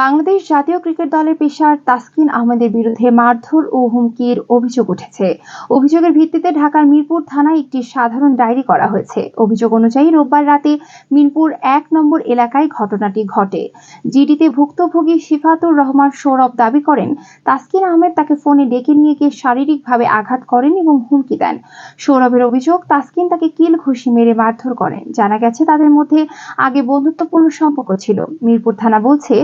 বাংলাদেশ জাতীয় ক্রিকেট দলের পেশার তাসকিন আহমেদের বিরুদ্ধে মারধর ও হুমকির অভিযোগ উঠেছে। অভিযোগের ভিত্তিতে ঢাকার মিরপুর থানায় একটি সাধারণ ডায়েরি করা হয়েছে। অভিযোগ অনুযায়ী রোববার রাতে মিরপুর এক নম্বর এলাকায় ঘটনাটি ঘটে। জিডিতে ভুক্তভোগী সিফাতুর রহমান সৌরভ দাবি করেন, তাসকিন আহমেদ তাকে ফোনে ডেকে নিয়ে গিয়ে শারীরিকভাবে আঘাত করেন এবং হুমকি দেন। সৌরভের অভিযোগ, তাসকিন তাকে কিল ঘুষি মেরে মারধর করেন। জানা গেছে, তাদের মধ্যে আগে বন্ধুত্বপূর্ণ সম্পর্ক ছিল। মিরপুর থানা বলছে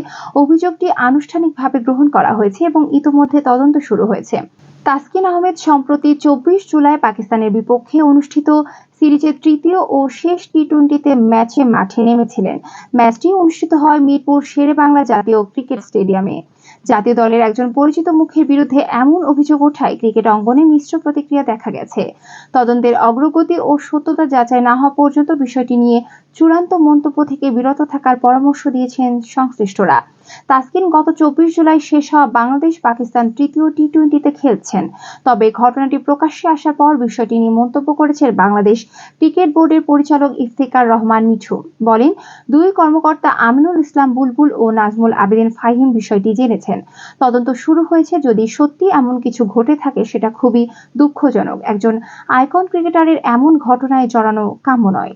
অভিযোগটি আনুষ্ঠানিকভাবে গ্রহণ করা হয়েছে এবং ইতোমধ্যে তদন্ত শুরু হয়েছে। তাসকিন আহমেদ সম্প্রতি চব্বিশ জুলাই পাকিস্তানের বিপক্ষে অনুষ্ঠিত সিরিজের তৃতীয় ও শেষ টি টোয়েন্টিতে ম্যাচে মাঠে নেমেছিলেন। ম্যাচটি অনুষ্ঠিত হয় মিরপুর শেরে বাংলা জাতীয় ক্রিকেট স্টেডিয়ামে। জাতীয় দলের একজন পরিচিত মুখের বিরুদ্ধে এমন অভিযোগ ওঠায় ক্রিকেট অঙ্গনে মিশ্র প্রতিক্রিয়া দেখা গেছে। তদন্তের অগ্রগতি ও সত্যতা যাচাই না হওয়া পর্যন্ত বিষয়টি নিয়ে চূড়ান্ত মন্তব্য থেকে বিরত থাকার পরামর্শ দিয়েছেন সংশ্লিষ্টরা। তাসকিন গত চব্বিশ জুলাই শেষ হওয়া বাংলাদেশ পাকিস্তান তৃতীয় টি টোয়েন্টিতে খেলছেন। তবে ঘটনাটি প্রকাশ্যে আসার পর বিষয়টি নিয়ে মন্তব্য করেছেন বাংলাদেশ ক্রিকেট বোর্ডের পরিচালক ইফতিকার রহমান মিঠু। বলেন, দুই কর্মকর্তা আমিনুল ইসলাম বুলবুল ও নাজমুল আবেদিন ফাহিম বিষয়টি জেনেছেন। তদন্ত শুরু হয়েছে যদি সত্যি এমন কিছু ঘটে থাকে সেটা খুবই দুঃখজনক। একজন আইকন ক্রিকেটারের এমন ঘটনায় জড়ানো কাম্য নয়।